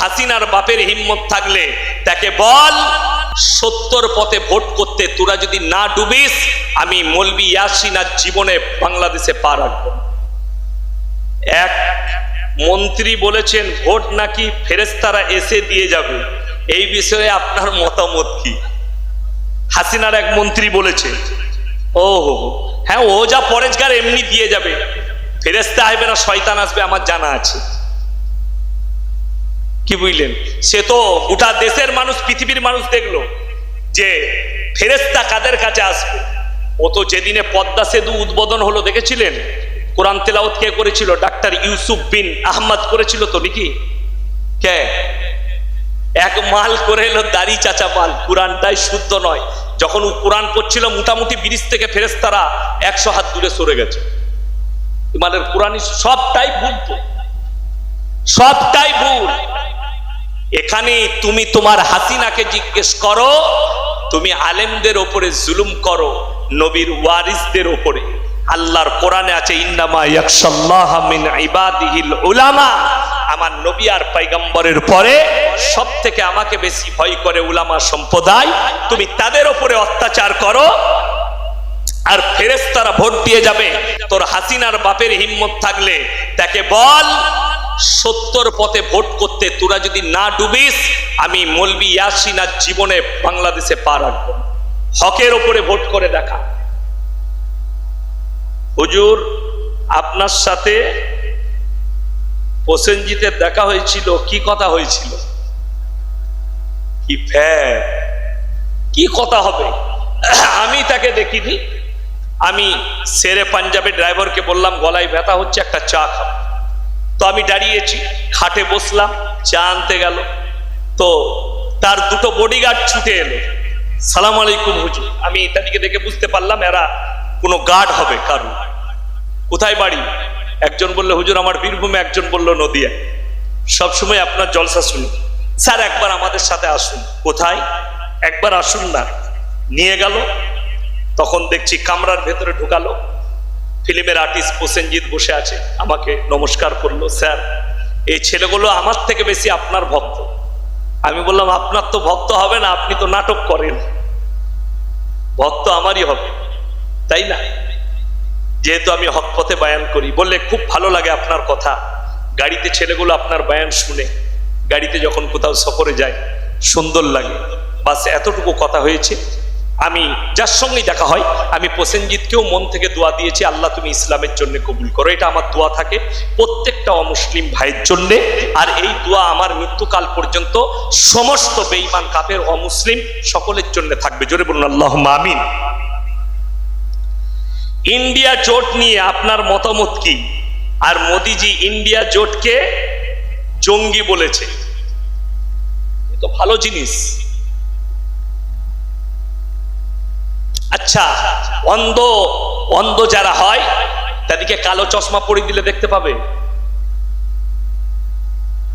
হাসিনার বাপের হিম্মত থাকলে তাকে বল সত্তর পথে ভোট করতে তোরা যদি না ডুবিস, আমি মলবি ইয়াসিনার জীবনে বাংলাদেশে পা রাখব। এক মন্ত্রী বলেছেন, ভোট নাকি ফেরেস্তারা এসে দিয়ে যাবে এই বিষয়ে আপনার মতামত কি হাসিনার এক মন্ত্রী বলেছে ও হো। হ্যাঁ ও যা পরেজগার এমনি দিয়ে যাবে ফেরেস্তা আসবে না শয়তান আসবে, আমার জানা আছে কি বুঝলেন? সে তো গোটা দেশের মানুষ, পৃথিবীর মানুষ দেখল যে ফেরেস্তা কাদের কাছে আসবে? ও তো যেদিনে পদ্মা সেতু উদ্বোধন হলো, দেখেছিলেন? কোরআন তেলাওত কে করেছিল? ডাক্তার ইউসুফ বিন আহমদ করেছিল তো নাকি? কে? এক মাল করে এলো দাড়ি চাচা মাল, কোরআনটাই শুদ্ধ নয়। যখন ও কোরআন পড়ছিল, মোটামুটি ব্রিজ থেকে ফেরেস্তারা একশো হাত দূরে সরে গেছে। মানে কোরআনই সবটাই ভুল তো। সবটাই ভুল। এখানে তুমি তোমার হাসিনাকে জিজ্ঞেস করো, তুমি আলেমদের ওপরে জুলুম করো, নবীর ওয়ারিসদের ওপরে। আল্লাহর কোরআনে আছে উলামা। আমার নবী আর পাইগম্বরের পরে সব থেকে আমাকে বেশি ভয় করে উলামা সম্প্রদায়। তুমি তাদের ওপরে অত্যাচার করো আর ফেরেস্তারা ভোট দিয়ে যাবে। তোর হাসিনার বাপের হিম্মত থাকলে তাকে বল সত্তর পথে ভোট করতে তোরা যদি না ডুবিস, আমি মলবি ইয়াসিনার জীবনে বাংলাদেশে পা রাখব। হকের ওপরে ভোট করে দেখা। হুজুর, আপনার সাথে প্রসেনজিতের দেখা হয়েছিল, কি কথা হয়েছিল? কি কি কথা হবে? আমি তাকে দেখিনি। আমি সেরে পাঞ্জাবের ড্রাইভারকে বললাম, গলায় ব্যথা হচ্ছে, একটা চা খাও তো আমি দাঁড়িয়েছি, খাটে বসলাম, চা আনতে গেল। তো তার দুটো বডিগার্ড ছুটে এলো। সালাম আলাইকুম হুজুর। আমি তাদেরকে দেখে বুঝতে পারলাম এরা কোনো গার্ড হবে কারণ কোথায় বাড়ি? একজন বলল, হুজুর, আমার বীরভূমে একজন বলল নদিয়া সবসময় আপনার জলসা শুনি। স্যার, একবার আমাদের সাথে আসুন। কোথায়? একবার আসুন না। নিয়ে গেল। তখন দেখছি কামরার ভেতরে ঢুকালো। ফিল্মের আর্টিস্ট প্রসেনজিৎ বসে আছে, আমাকে নমস্কার করল, স্যার, এই ছেলেগুলো আমার থেকে বেশি আপনার ভক্ত। আমি বললাম, আপনার তো ভক্ত হবে না, আপনি তো নাটক করেন। ভক্ত আমারই হবে, তাই না? যেহেতু আমি হক পথে বায়ান করি, বললে খুব ভালো লাগে আপনার কথা। গাড়িতে ছেলেগুলো আপনার বায়ান শুনে, গাড়িতে যখন কোথাও সফরে যায়, সুন্দর লাগে। বাস এতটুকু কথা হয়েছে। আমি যার সঙ্গেই দেখা হয়, আমি প্রসেনজিৎকেও মন থেকে দোয়া দিয়েছি, আল্লাহ তুমি ইসলামের জন্য কবুল করো। এটা আমার দোয়া থাকে প্রত্যেকটা অমুসলিম ভাইয়ের জন্য। আর এই দোয়া আমার মৃত্যুকাল পর্যন্ত সমস্ত বেঈমান কাপের অমুসলিম সকলের জন্য থাকবে। জোরে বলুন আল্লাহ আমিন। ইন্ডিয়া জোট নিয়ে আপনার মতামত কি? আর মোদিজি ইন্ডিয়া জোটকে জঙ্গি বলেছে। তো ভালো জিনিস। আচ্ছা অন্ধ অন্ধ যারা হয়, তাদেরকে কালো চশমা পরিয়ে দিলে দেখতে পাবে?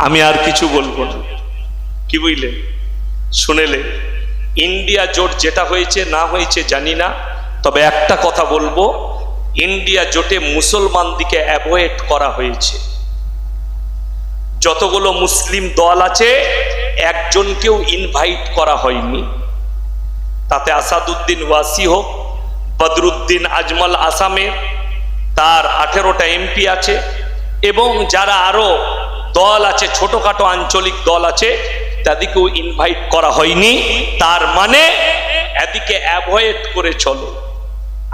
আমি আর কিছু বলব না। কি বুঝলেন শুনেলে, ইন্ডিয়া জোট যেটা হয়েছে, না হয়েছে জানি না, তবে একটা কথা বলব, ইন্ডিয়া জোটে মুসলমান দিকে অ্যাভয়েড করা হয়েছে। যতগুলো মুসলিম দল আছে, একজনকেও ইনভাইট করা হয়নি। তাতে আসাদুদ্দিন ওয়াসি হোক, বদরুদ্দিন আজমল আসামের তার আঠেরোটা এমপি আছে, এবং যারা আরও দল আছে, ছোটখাটো আঞ্চলিক দল আছে, তাদেরকেও ইনভাইট করা হয়নি। তার মানে এদিকে অ্যাভয়েড করে চলো।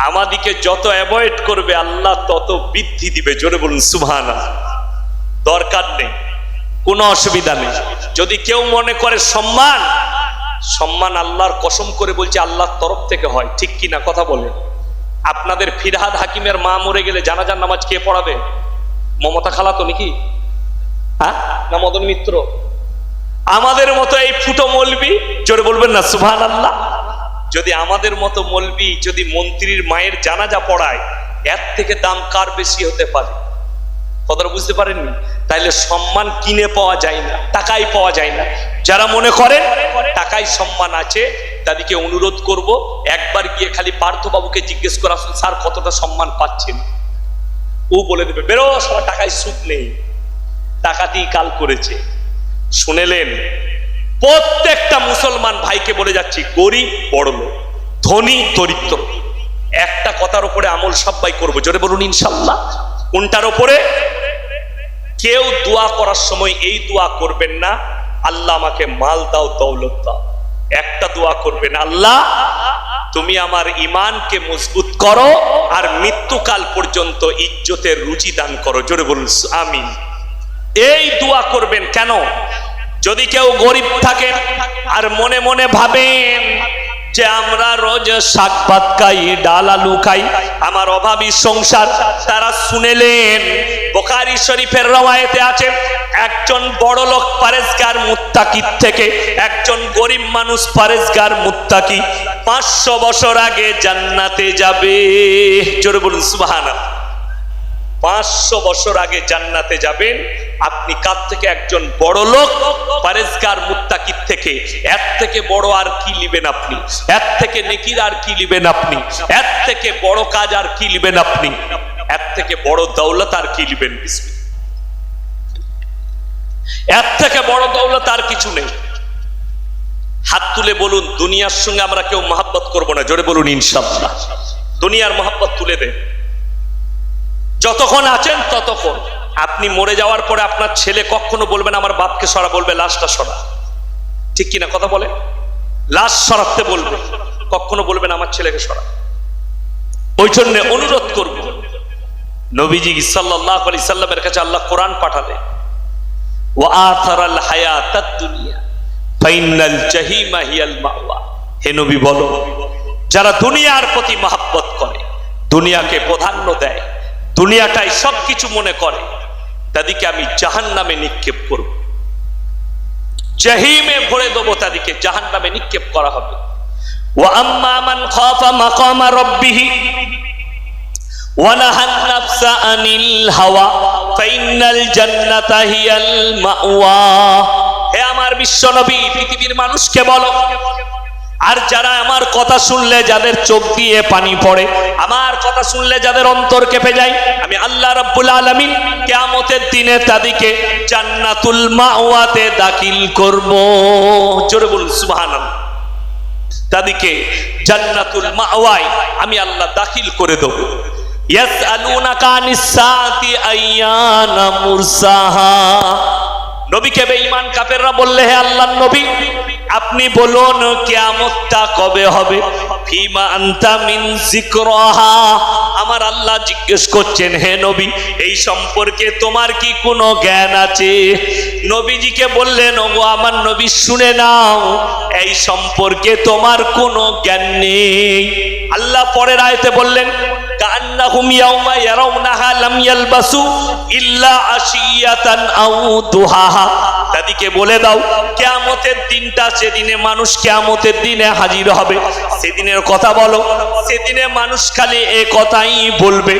আমাদিকে যত অ্যাভয়েড করবে, আল্লাহ তত বৃদ্ধি দিবে। জোরে বলুন সুভানা দরকার নেই। কোনো অসুবিধা নেই। যদি কেউ মনে করে সম্মান সম্মান আল্লাহর কসম করে বলছে আল্লাহর তরফ থেকে হয়, ঠিক কি না কথা বলে? আপনাদের ফিরহাদ হাকিমের মা মরে গেলে জানাজার নামাজ কে পড়াবে? মমতা খালা নাকি? হ্যাঁ? না মদন মিত্র? আমাদের মতো এই ফুটো মলবি, জোরে বলবেন না সুভান আল্লাহ যদি আমাদের মতো মলবি যদি মন্ত্রীর মায়ের জানাজা পড়ায়, এর থেকে দাম কার বেশি হতে পারে? কথাটা বুঝতে পারেননি? তাইলে সম্মান কিনে পাওয়া যায় না, টাকাই পাওয়া যায় না। যারা মনে করেন টাকাই সম্মান আছে তাদেরকে অনুরোধ করব, একবার গিয়ে খালি পার্থবাবুকে জিজ্ঞেস করা স্যার, কতটা সম্মান পাচ্ছেন? ও বলে দেবে, বেরো সবার টাকায় সুদ নেই। টাকাতেই কাল করেছে। শুনেলেন, প্রত্যেকটা মুসলমান ভাইকে বলে যাচ্ছি, গরিব, বড় লোক, ধনী, দরিদ্র। একটা কথার উপরে আমল সবাই করব। জোরে বলুন ইনশাল্লাহ। কোনটার উপরে কেউ দোয়া করার সময় এই দোয়া করবেন না, আল্লাহ আমাকে মাল দাও, দৌলত দাও। একটা দোয়া করবেন, আল্লাহ, তুমি আমার ইমানকে মজবুত করো আর মৃত্যুকাল পর্যন্ত ইজ্জতের রুচি দান করো। জোরে বলুন, আমিন। এই দোয়া করবেন কেন? যদি কেউ গরিব থাকেন আর মনে মনে ভাবেন যে আমরা রোজ শাক পাত খাই, ডাল, আলু খাই, আমার অভাবী সংসার, তারা শুনেলেন, বোখারি শরীফের রওয়ায়েতে আছে, একজন বড় লোক পারেজগার মুত্তাকির থেকে একজন গরিব মানুষ পারেজগার মুত্তাকি পাঁচশো বছর আগে জান্নাতে যাবে। জোরে বলুন, সুবহানাল্লাহ। পাঁচশো বছর আগে জান্নাতে যাবেন। আপনি কার থেকে? একজন বড় লোক। পারেজগার মুত্তাকির থেকে। এর থেকে বড় আর কি লিবেন আপনি? এর থেকে নেকির আর কি লিবেন আপনি? এর থেকে বড় কাজ আর কি লিবেন আপনি? এর থেকে বড় দৌলত আর কি লিবেন। এর থেকে বড় দৌলত আর কিছু নেই। হাত তুলে বলুন, দুনিয়ার সঙ্গে আমরা কেউ মহাব্বত করব না। জোরে বলুন ইনশাল্লাহ দুনিয়ার মহাব্বত তুলে দেন। যতক্ষণ আছেন ততক্ষণ। আপনি মরে যাওয়ার পরে আপনার ছেলে কখনো বলবেন আমার বাপকে সরা, বলবে, লাশটা সরা। ঠিক কিনা কথা বলে? লাশ সরাতে বলবে, কখনো বলবেন আমার ছেলেকে সরা। ওই জন্য অনুরোধ করব, নবীজি সাল্লাল্লাহু আলাইহি সাল্লামের কাছে আল্লাহ কোরআন পাঠালেন, ওয়া আথারাল হায়াতাদ দুনিয়া ফাইনাল জাহিমা হিয়াল মাওয়া। হে নবী বলো, যারা দুনিয়ার প্রতি মহাব্বত করে, দুনিয়াকে প্রাধান্য দেয় দুনিয়াটাই সব কিছু মনে করে, তাদেরকে আমি জাহান নামে নিক্ষেপ করব। জাহিমে ভরে দেবো তাদেরকে জাহান নামে নিক্ষেপ করা হবে। আমার বিশ্ব নবী, পৃথিবীর মানুষকে বলো আর যারা আমার কথা শুনলে যাদের চোখ দিয়ে পানি পড়ে, আমার কথা শুনলে যাদের অন্তর কেঁপে যায়, আমি আল্লাহ রাব্বুল আলামিন কিয়ামতের দিনে তাদেরকে জান্নাতুল মাওয়াতে দাখিল করব। জোরে বলুন, সুবহানাল্লাহ। তাদেরকে জান্নাতুল মাওয়ায় আমি আল্লাহ দাখিল করে দেব। নবীকে বেঈমান কাফেররা বললে, হে আল্লাহর নবী আপনি বলুন, কিয়ামতটা কবে হবে? আমার আল্লাহ জিজ্ঞেস করছেন, হে নবী, এই সম্পর্কে তোমার কি কোনো জ্ঞান আছে? নবীজিকে বললেন, ওগো, আমার নবী, শুনে নাও, এই সম্পর্কে তোমার কোনো জ্ঞান নেই। আল্লাহ পরের আয়তে বললেন দুহাহা। তাদেরকে বলে দাও, কিয়ামতের দিনটা সেদিনে মানুষ কিয়ামতের দিনে হাজির হবে। সেদিনের কথা বলো, সেদিনে মানুষ খালি এ কথাই বলবে,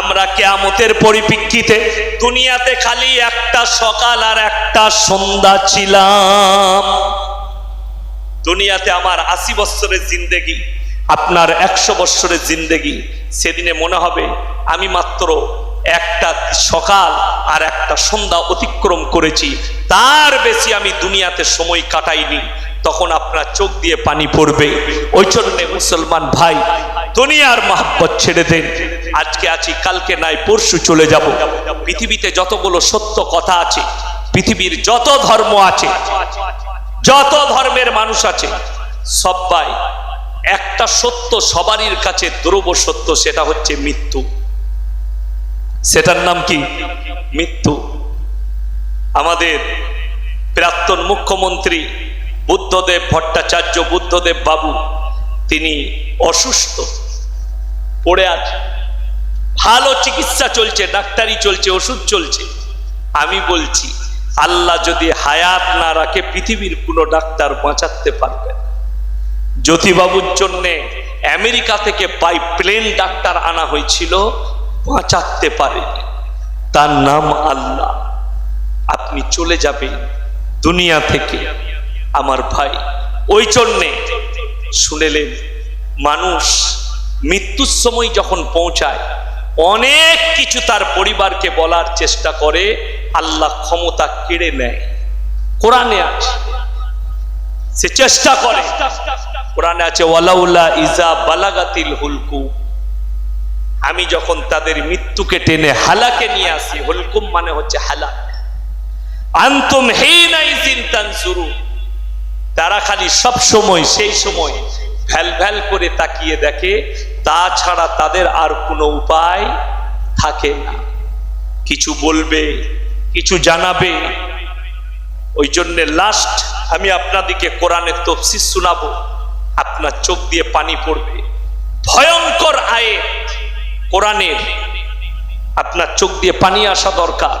আমরা কিয়ামতের পরিপ্রেক্ষিতে দুনিয়াতে খালি একটা সকাল আর একটা সন্ধ্যা ছিলাম। দুনিয়াতে আমার আশি বছরের জিন্দেগি, আপনার একশো বছরের জিন্দেগি, সেদিনে মনে হবে আমি মাত্র একটা সকাল আর একটা সন্ধ্যা অতিক্রম করেছি। তার বেশি আমি দুনিয়াতে সময় কাটাইনি। তখন আপনার চোখ দিয়ে পানি পড়বে। ওই জন্য মুসলমান ভাই, দুনিয়ার মহাব্বত ছেড়ে দেন। আজকে আছি, কালকে নাই, পরশু চলে যাব। পৃথিবীতে যতগুলো সত্য কথা আছে, পৃথিবীর যত ধর্ম আছে, যত ধর্মের মানুষ আছে সবাই একটা সত্য সবারই কাছে দ্রব সত্য, সেটা হচ্ছে মৃত্যু। সেটার নাম কি? মৃত্যু। আমাদের প্রাক্তন মুখ্যমন্ত্রী বুদ্ধদেব ভট্টাচার্য, বুদ্ধদেব বাবু, তিনি অসুস্থ। পড়ে আছে ভালো চিকিৎসা চলছে, ডাক্তারি চলছে, ওষুধ চলছে। আমি বলছি, আল্লাহ যদি হায়াত না রাখে, পৃথিবীর কোনো ডাক্তার বাঁচাতে পারবে জ্যোতিবাবুর জন্যে আমেরিকা থেকে বাই প্লেন ডাক্তার আনা হয়েছিল। বাঁচাতে পারে তার নাম আল্লাহ। আপনি চলে যাবেন দুনিয়া থেকে। আমার ভাই, ওই জন্যে শুনেলেন, মানুষ মৃত্যুর সময় যখন পৌঁছায়, অনেক কিছু তার পরিবারকে বলার চেষ্টা করে, আল্লাহ ক্ষমতা কেড়ে নেয়। কোরআনে আছে। সে চেষ্টা করে। কোরআনে আছে, ওয়ালাউলা ইজা বালাগাতিল হুলকু। আমি যখন তাদের মৃত্যুকে টেনে হালাকে নিয়ে আসি, হুলকুম মানে হচ্ছে হালাক। আন্তুম তানসুরু তারা খালি সব সময়, সেই সময় ভ্যাল ভ্যাল করে তাকিয়ে দেখে তাছাড়া তাদের আর কোনো উপায় থাকে না। কিছু বলবে, কিছু জানাবে। ওই জন্য লাস্ট আমি আপনাদেরকে কোরআনের তফসির শোনাবো। আপনার চোখ দিয়ে পানি পড়বে। ভয়ঙ্কর আয়ে। কোরআনের আপনার চোখ দিয়ে পানি আসা দরকার।